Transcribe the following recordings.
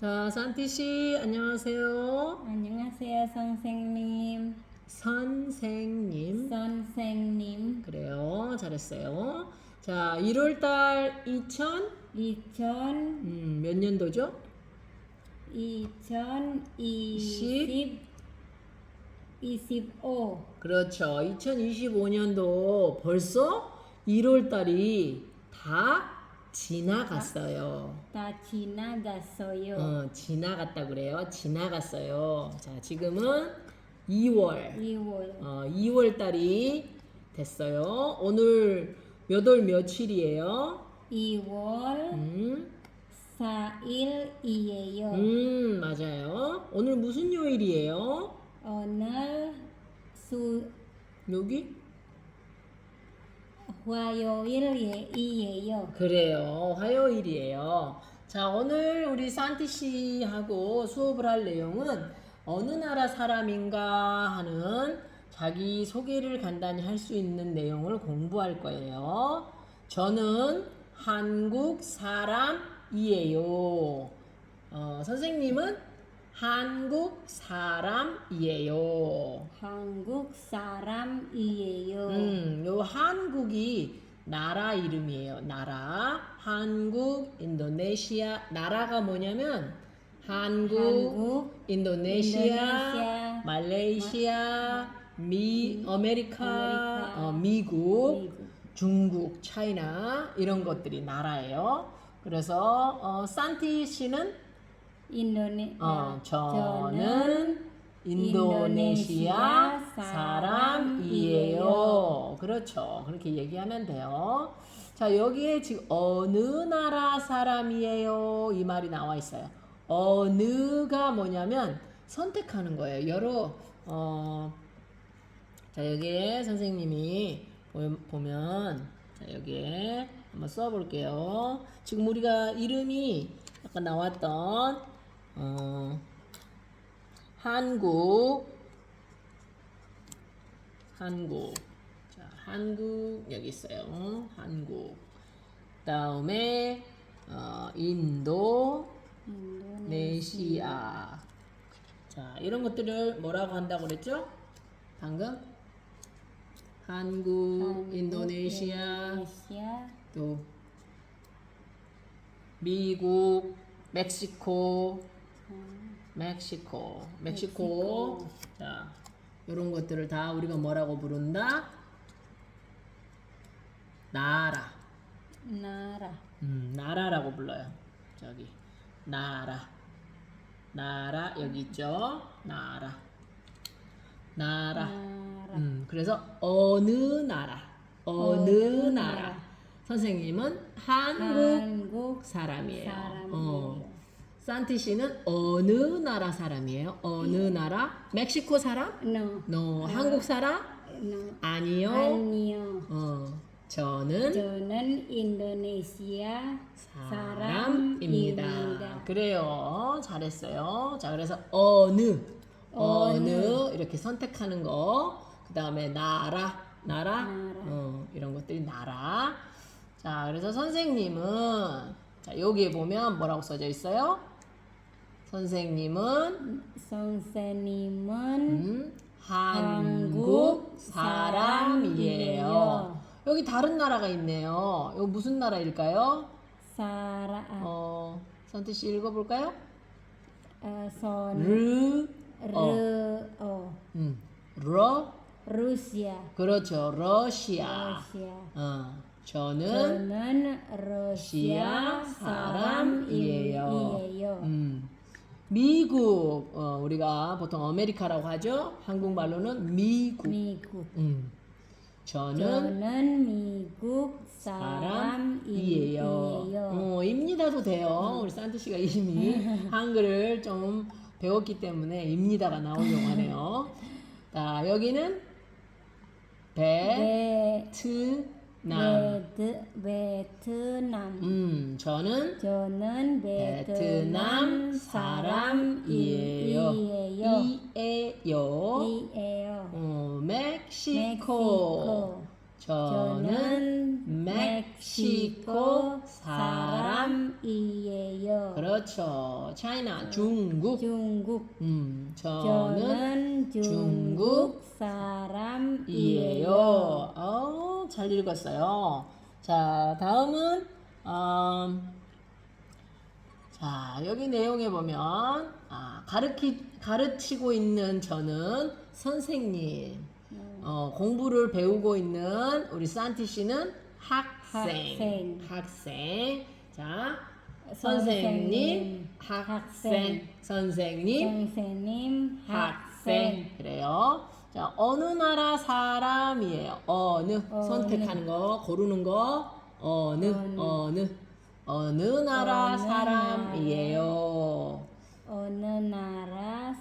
자, 산티 씨, 안녕하세요. 안녕하세요, 선생님. 선생님. 선생님. 그래요. 잘했어요. 자, 1월 달 2000, 2000, 음, 몇 년도죠? 2020, 25. 그렇죠. 2025년도 벌써 1월 달이 다 지나갔어요. 다 지나갔어요. 어, 지나갔다 그래요. 지나갔어요. 자, 지금은 2월. 2월 어, 2월 달이 됐어요. 오늘 몇 월 며칠이에요? 2월 음, 4일이에요. 음, 맞아요. 오늘 무슨 요일이에요? 오늘 수 여기? 화요일이에요. 그래요. 화요일이에요. 자, 오늘 우리 산티 씨하고 수업을 할 내용은 어느 나라 사람인가 하는 자기 소개를 간단히 할 수 있는 내용을 공부할 거예요. 저는 한국 사람이에요. 어, 선생님은 한국 사람이에요. 한국 사람이에요. 음, 요 한국이 나라 이름이에요. 나라. 한국, 인도네시아. 나라가 뭐냐면 한국, 한국, 인도네시아, 인도네시아, 말레이시아, 미, 아메리카, 아메리카, 어, 미국, 미국. 중국, 차이나 이런 것들이 나라예요. 그래서 어, 산티 씨는 인도네 어, 아, 저는 인도네시아 사람이에요. 그렇죠. 그렇게 얘기하면 돼요. 자, 여기에 지금 어느 나라 사람이에요? 이 말이 나와 있어요. 어느가 뭐냐면 선택하는 거예요. 여러 어, 자, 여기에 선생님이 보- 보면 자, 여기에 한번 써 볼게요. 지금 우리가 이름이 아까 나왔던 어, 한국. 한국. 자 한국 여기 있어요. 한국. 다음에 어, 인도. 네시아. 자 이런 것들을 뭐라고 한다고 그랬죠? 방금? 한국, 한국, 인도네시아. 인도네시아, 또 미국 멕시코 멕시코, 멕시코. 자, 이런 것들을 다 우리가 뭐라고 부른다? 나라. 나라 음, 나라라고 불러요. 저기, 나라. 나라, 여기 있죠? 나라. 나라. 나라 음, 그래서 어느 나라. 어느 나라. 나라. 선생님은 한국 한국 사람이에요. 사람이에요. 어. 산티 씨는 어느 나라 사람이에요? 어느 나라? 멕시코 사람? no No. 한국 사람? no 아니요. 아니요 어. 저는 저는 인도네시아 사람입니다. 사람입니다. 그래요. 잘했어요. 자, 그래서 어느, 어느, 이렇게 선택하는 거. 그 다음에 나라, 나라, 나라. 어, 이런 것들이 나라. 자, 그래서 선생님은 자 여기에 보면 뭐라고 써져 있어요? 선생님은 선생님은 음, 한국 사람이에요. 사람이에요. 여기 다른 나라가 있네요. 이거 무슨 나라일까요? 사라 어, 선태 씨 읽어볼까요? 어, 선 르, 어, 르, 어, 음, 러, 러시아 그렇죠, 러시아. 러시아 어, 저는 저는 러시아 사람이에요. 음, 미국, 어, 우리가 보통 아메리카라고 하죠. 한국말로는 미국. 미국 음, 저는 저는 미국 사람이에요. 어, 입니다도 돼요. 우리 산트 씨가 이미 한글을 좀 배웠기 때문에 입니다가 나오려고 하네요. 자, 여기는 네, 베트남. 베트, 베트남 음, 저는 저는 베트남 베트남 사람이에요. 사람이에요. 이에요. 이에요. 어, 멕시코. 멕시코. 저는 멕시코 사람. 사람이에요. 그렇죠. 차이나 중국. 중국. 음, 저는 저는 중국 사람이에요. 이에요. 어, 잘 읽었어요. 자, 다음은 음, 자 여기 내용에 보면 아, 가르치 가르치고 있는 저는 선생님. 어, 공부를 배우고 있는 우리 산티 씨는 학생. 학생. 학생. 자, 선생님, 학생. 선생님, 선생님 학생. 그래요. 자, 어느 나라 사람이에요? 어느. 어느. 선택하는 거, 고르는 거. 어느, 어느. 어느, 나라 어느 사람이에요? 어느 나라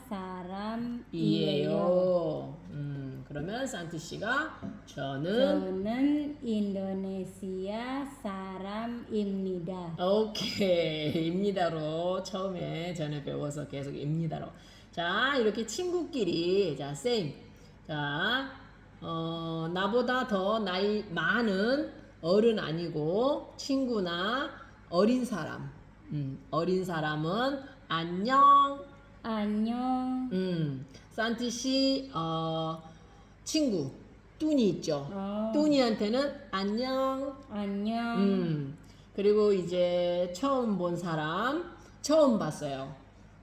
사람이에요. 그러면 산티 씨가 저는 저는 인도네시아 사람입니다. 오케이 입니다로. 처음에 전에 배워서 계속 입니다로. 자 이렇게 친구끼리 자 same. 자 어, 나보다 더 나이 많은 어른 아니고 친구나 어린 사람. 음, 어린 사람은 안녕. 안녕. 음, 산티 씨 어, 친구 뚜니 있죠 어, 뚜니한테는 안녕 안녕. 음, 그리고 이제 처음 본 사람, 처음 봤어요.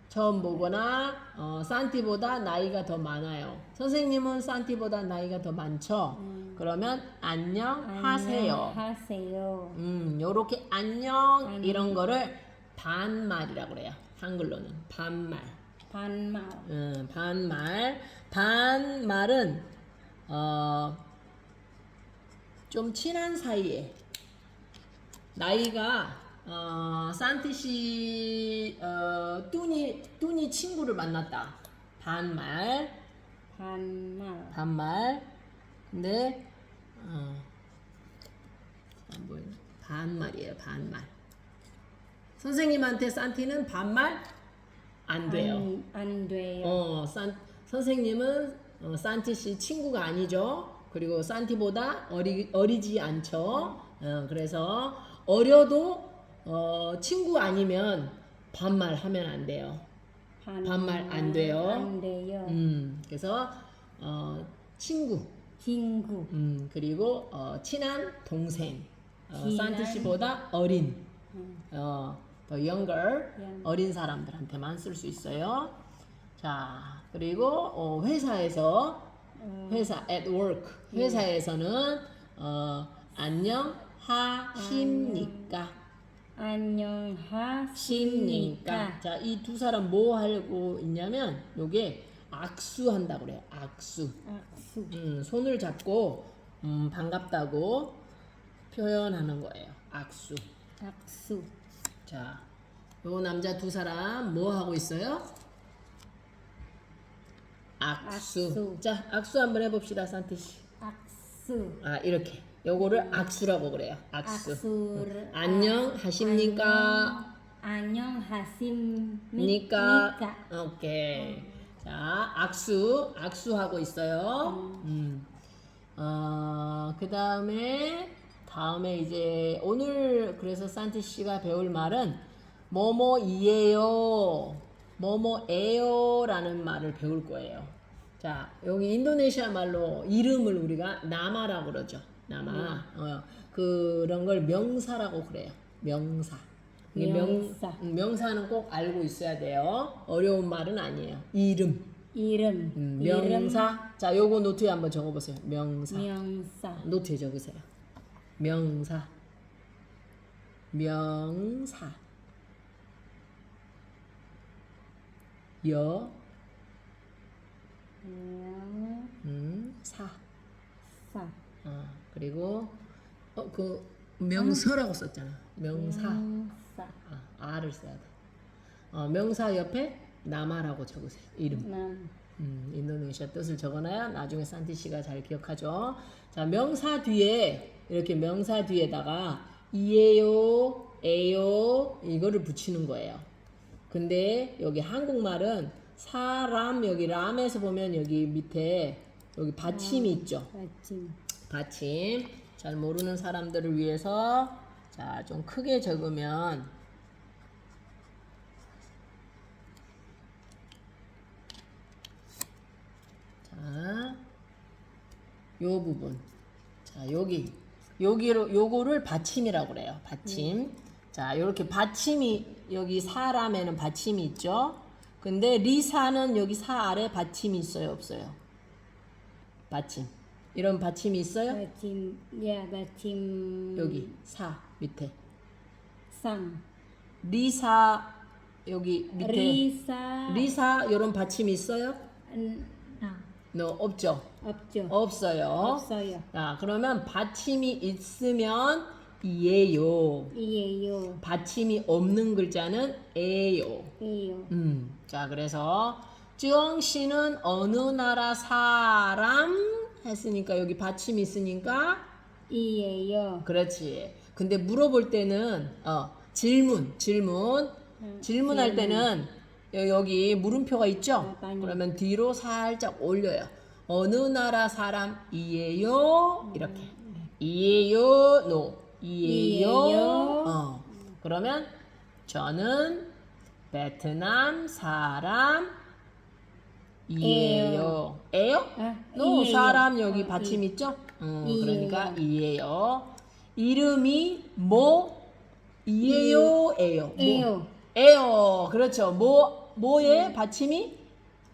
처음 보거나, 어, 산티보다 나이가 더 많아요. 선생님은 산티보다 나이가 더 많죠? 그러면 안녕 하세요. 안녕하세요. 음, 요렇게 안녕, 안녕. 이런 거를 반말이라고 그래요. 한글로는. 반말. 반말. 음, 반말. 반말은, 어, 좀 친한 사이에 나이가 어, 산티 씨 어, 뚜니 뚜니 친구를 만났다. 반말 반말. 반말. 근데 어, 안 보이네. 반말이에요. 반말. 선생님한테 산티는 반말 안 돼요. 안, 안 돼요. 어, 산, 선생님은 어, 산티 씨 친구가 아니죠. 그리고 산티보다 어리, 어리지 않죠. 어, 그래서 어려도 어, 친구 아니면 반말하면 안 돼요. 반말 안 돼요. 안 돼요. 음, 그래서 어, 친구, 친구. 음, 그리고 어, 친한 동생, 어, 친한- 산티 씨보다 어린, 음. 어, 더 younger, 영- 어린 사람들한테만 쓸 수 있어요. 자, 그리고 어, 회사에서 어, 회사 at work 회사에서는 어, 안녕하십니까? 안녕하십니까. 십니까? 자, 이 두 사람 뭐 하고 있냐면 요게 악수한다고 그래요. 악수. 악수. 음, 손을 잡고 음, 반갑다고 표현하는 거예요. 악수. 악수. 자, 요 남자 두 사람 뭐 하고 있어요? 악수. 악수. 자, 악수 한번 해봅시다, 산티 씨. 악수. 아, 이렇게. 요거를 악수라고 그래요. 악수. 악수를 안녕 하십니까? 안녕하십니까? 니까. 오케이. 자, 악수. 악수하고 있어요. 음. 어, 그 다음에, 다음에 이제, 오늘 그래서 산티 씨가 배울 말은, 뭐뭐 이에요. 뭐뭐에요. 라는 말을 배울 거예요. 자, 여기 인도네시아 말로 이름을 우리가 나마라고 그러죠. 나마. 어, 그런 걸 명사라고 그래요. 명사. 명사. 명, 음, 명사는 꼭 알고 있어야 돼요. 어려운 말은 아니에요. 이름. 이름. 음, 명사. 자, 요거 노트에 한번 적어보세요. 명사. 이름. 명사. 노트에 적으세요. 명사. 명사. 여, 음, 사. 명사. 어, 그리고 어, 그 명서라고 썼잖아. 명사. 명사. 아, 아를 써야 돼. 어, 명사 옆에 나마라고 적으세요. 이름. 남. 음, 인도네시아 뜻을 적어놔야 나중에 산티 씨가 잘 기억하죠. 자, 명사 뒤에 이렇게 명사 뒤에다가 이에요, 에요 이거를 붙이는 거예요. 근데 여기 한국말은 사람 여기 람에서 보면 여기 밑에 여기 받침이 있죠. 아침. 받침. 잘 모르는 사람들을 위해서 자, 좀 크게 적으면 자, 요 부분. 자, 여기. 여기로 요거를 받침이라고 그래요. 받침. 자, 요렇게 받침이 여기 사람에는 받침이 있죠. 근데 리사는 여기 사 아래 받침이 있어요, 없어요? 받침. 이런 받침이 있어요? 받침 야 받침 여기 사 밑에. 상 리사 여기 밑에 리사 리사 이런 받침이 있어요? 음, 아, 너 없죠? 없죠 없어요. 없어요 자, 그러면 받침이 있으면 이에요. 이에요 받침이 없는 글자는 에요. 이에요 음. 자, 그래서 쯔엉 씨는 어느 나라 사람 했으니까 여기 받침이 있으니까 이에요 그렇지. 근데 물어볼 때는 어, 질문, 질문. 음, 질문할 때는 여- 여기 물음표가 있죠? 아. 그러면 뒤로 살짝 올려요. 어느 나라 사람이에요? 이렇게. 이에요? 노. 이에요? 이에요? 어. 그러면 저는 베트남 사람 이에요. 에요? 아, 노 이에요. 사람 여기 어, 받침 이. 있죠? 음, 이에요. 그러니까 이에요. 이름이 뭐? 이에요, 에요. 뭐? 에요 에요. 그렇죠. 뭐 뭐에 받침이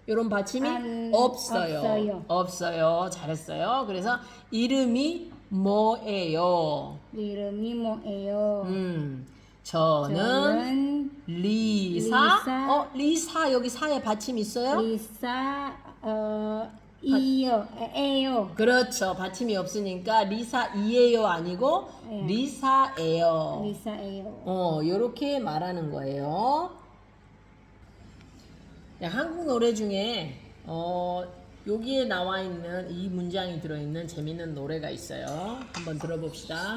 이런 받침이 안- 없어요. 없어요. 없어요. 잘했어요. 그래서 이름이 뭐예요? 이름이 뭐예요 음. 저는 저는 리사. 리사. 어, 리사 여기 사에 받침 있어요? 리사 어 이요 에요 그렇죠. 받침이 없으니까 리사 이에요 아니고 예. 리사예요. 리사예요 어, 요렇게 말하는 거예요. 야, 한국 노래 중에 어, 여기에 나와 있는 이 문장이 들어 있는 재밌는 노래가 있어요. 한번 들어봅시다.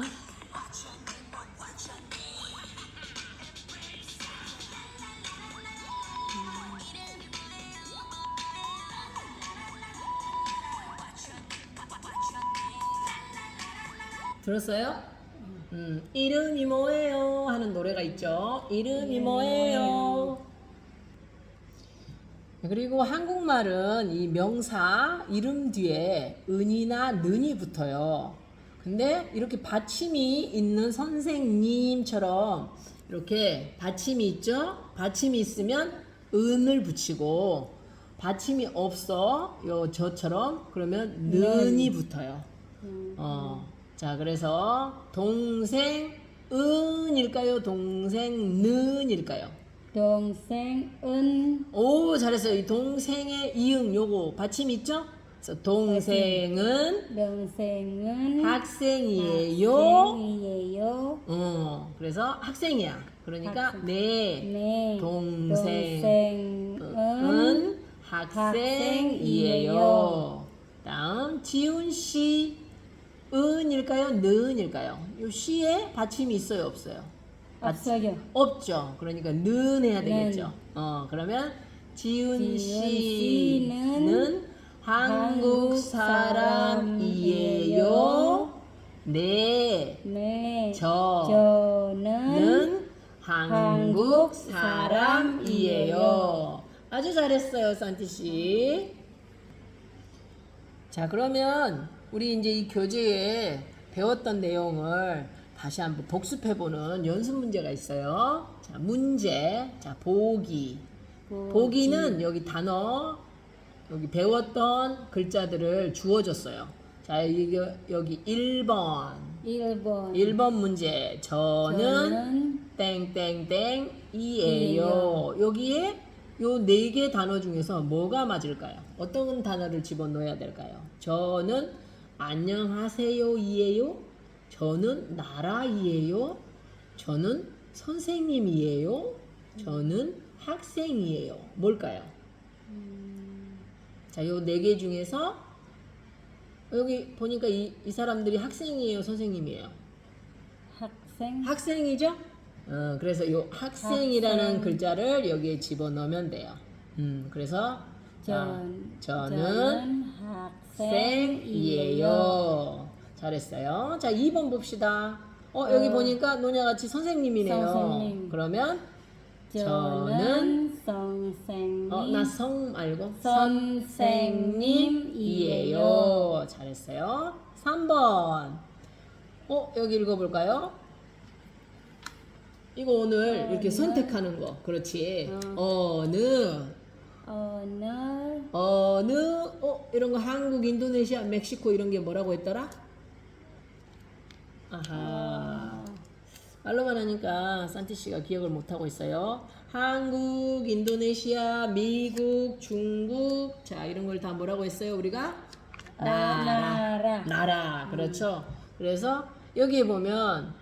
들었어요? 음, 이름이 뭐예요? 하는 노래가 있죠. 이름이 뭐예요? 그리고 한국말은 이 명사 이름 뒤에 은이나 는이 붙어요. 근데 이렇게 받침이 있는 선생님처럼 이렇게 받침이 있죠? 받침이 있으면 은을 붙이고 받침이 없어 요 저처럼 그러면 는이 붙어요. 어. 자, 그래서 동생 은일까요? 동생 는일까요? 동생 은 오, 잘했어요. 이 동생의 이응 요거 받침 있죠? 그래서 동생은 동생은 학생이에요. 학생이에요. 어, 그래서 학생이야. 그러니까 학생. 네 네. 동생. 동생은 은 학생이에요. 다음 지훈 씨 은일까요? 는일까요? 요 시에 받침이 있어요, 없어요? 없어요. 없죠. 그러니까 는 해야 는. 되겠죠. 어, 그러면 지훈 지훈 씨는 씨는 한국 사람이에요. 네, 네. 저는 저는 한국 한국 사람이에요. 아주 잘했어요, 산티 씨. 자, 그러면 우리 이제 이 교재에 배웠던 내용을 다시 한번 복습해보는 연습 문제가 있어요. 자, 문제. 자, 보기. 보기는 여기 단어, 여기 배웠던 글자들을 주어줬어요. 자, 여기, 여기 1번. 1번 1번 문제. 저는 저는 땡땡땡 이에요. 이에요. 여기에 요 네 개 단어 중에서 뭐가 맞을까요? 어떤 단어를 집어넣어야 될까요? 저는 안녕하세요 이에요. 저는 나라이에요. 저는 선생님이에요. 저는 학생이에요. 뭘까요? 자, 요 네 개 중에서 여기 보니까 이, 이 사람들이 학생이에요, 선생님이에요. 학생 학생이죠? 어, 그래서 요 학생이라는 학생. 글자를 여기에 집어넣으면 돼요. 음, 그래서 자, 전, 저는 학생이에요. 잘했어요. 자, 2번 봅시다. 어, 여기 어. 보니까 노냐같이 선생님이네요. 선생님. 그러면 저는 선생님. 어, 나 성 말고 선생님이에요. 잘했어요. 3번. 어, 여기 읽어 볼까요? 이거 오늘 이렇게 선택하는 거. 그렇지. 어느, 어느 어느, 어, 이런 거 한국, 인도네시아, 멕시코 이런 게 뭐라고 했더라? 아하. 말로만 하니까 산티 씨가 기억을 못 하고 있어요. 한국, 인도네시아, 미국, 중국, 자 이런 걸 다 뭐라고 했어요 우리가? 나라. 나라. 나라. 그렇죠. 그래서 여기에 보면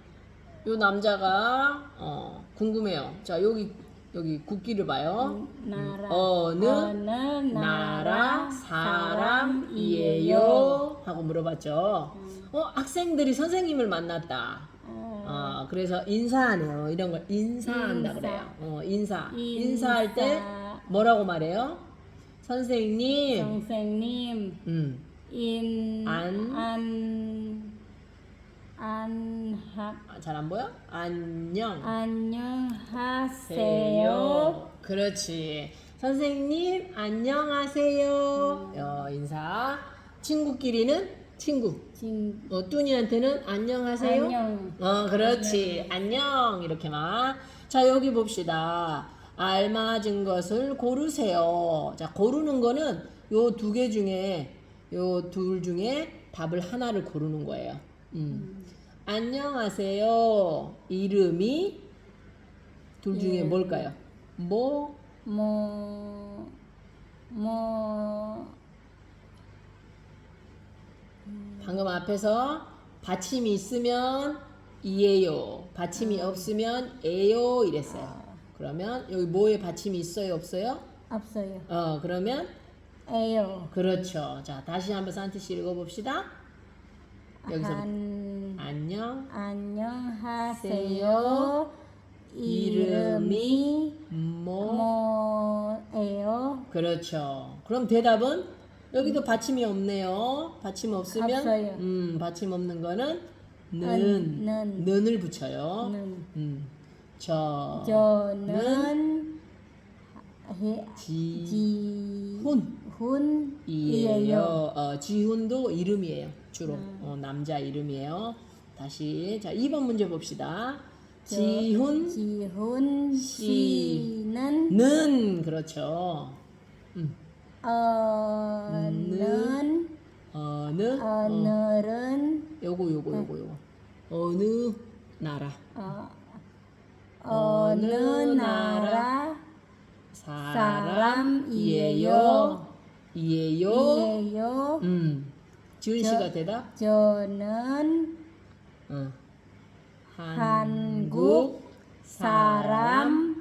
요 남자가 어, 궁금해요. 자 여기 여기 국기를 봐요. 나라. 어느 어느 나라 사람이에요? 하고 물어봤죠. 어 학생들이 선생님을 만났다. 어, 아, 그래서 인사하네요. 이런 걸 인사한다 인사. 그래요. 어, 인사. 인사. 인사할 때 뭐라고 말해요? 선생님. 선생님 음. 인 안. 안 안하 아, 잘안 보여? 안녕. 안녕하세요. 세요. 그렇지. 선생님 안녕하세요. 어, 인사. 친구끼리는 친구. 진 어, 뚜니한테는 안녕하세요. 안녕. 어, 그렇지. 안녕. 이렇게만. 자, 여기 봅시다. 알맞은 것을 고르세요. 자, 고르는 거는 요 두 개 중에, 요 둘 중에 답을 하나를 고르는 거예요. 음. 안녕하세요. 이름이 둘 중에 뭘까요? 뭐, 뭐, 뭐, 방금 앞에서 받침이 있으면 이에요. 받침이 없으면 에요. 이랬어요. 그러면 여기 뭐에 받침이 있어요? 없어요? 없어요. 어, 그러면 에요. 그렇죠. 자, 다시 한번 산티 씨 읽어 봅시다. 여기서 한, 안녕. 안녕하세요. 이름이 이름이 뭐? 뭐예요? 그렇죠. 그럼 대답은 여기도 받침이 없네요. 받침 없으면 없어요. 음, 받침 없는 거는 는, 은, 는. 는을 붙여요. 는. 음. 저, 저는 해- 지, 지훈이에요. 훈, 이에요. 어, 지훈도 이름이에요. 주로 어, 남자 이름이에요. 다시 자 2번 문제 봅시다. 지훈 지훈 씨. 씨는 는 그렇죠. 음. 어는 어느 어, 오늘은 요거 요거 요거 요거 어느 나라 어, 어느 나라 사람이에요. 이에요. 이에요. 음. 지훈 씨가 대답. 저는 어. 한국 사람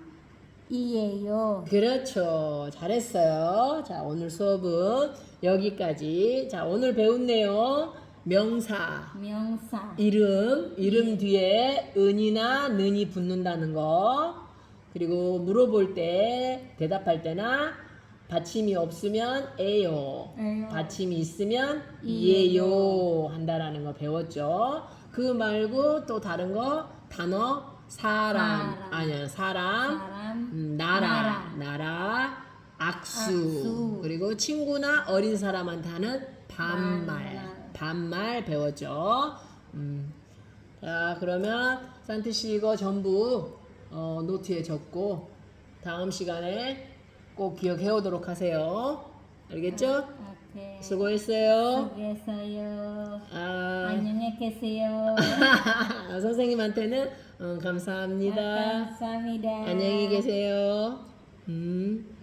이에요. 그렇죠. 잘했어요. 자, 오늘 수업은 여기까지. 자, 오늘 배운 내용 명사 명사 이름 이름 뒤에 은이나 는이 붙는다는 거. 그리고 물어볼 때 대답할 때나 받침이 없으면 에요. 에요. 받침이 있으면 이에요 한다라는 거 배웠죠. 그 말고 또 다른 거 단어 사람, 사람. 아니야 사람, 사람 음, 나라, 나라. 나라, 악수. 악수. 그리고 친구나 어린 사람한테 하는 반말, 반말. 반말 배웠죠. 음. 자, 그러면 산티 씨 이거 전부 어, 노트에 적고 다음 시간에 꼭 기억해 오도록 하세요. 알겠죠? 오케이. 수고했어요. 수고했어요. 아, 안녕히 계세요. 선생님한테는 어, 감사합니다. 감사합니다. 안녕히 계세요. 음.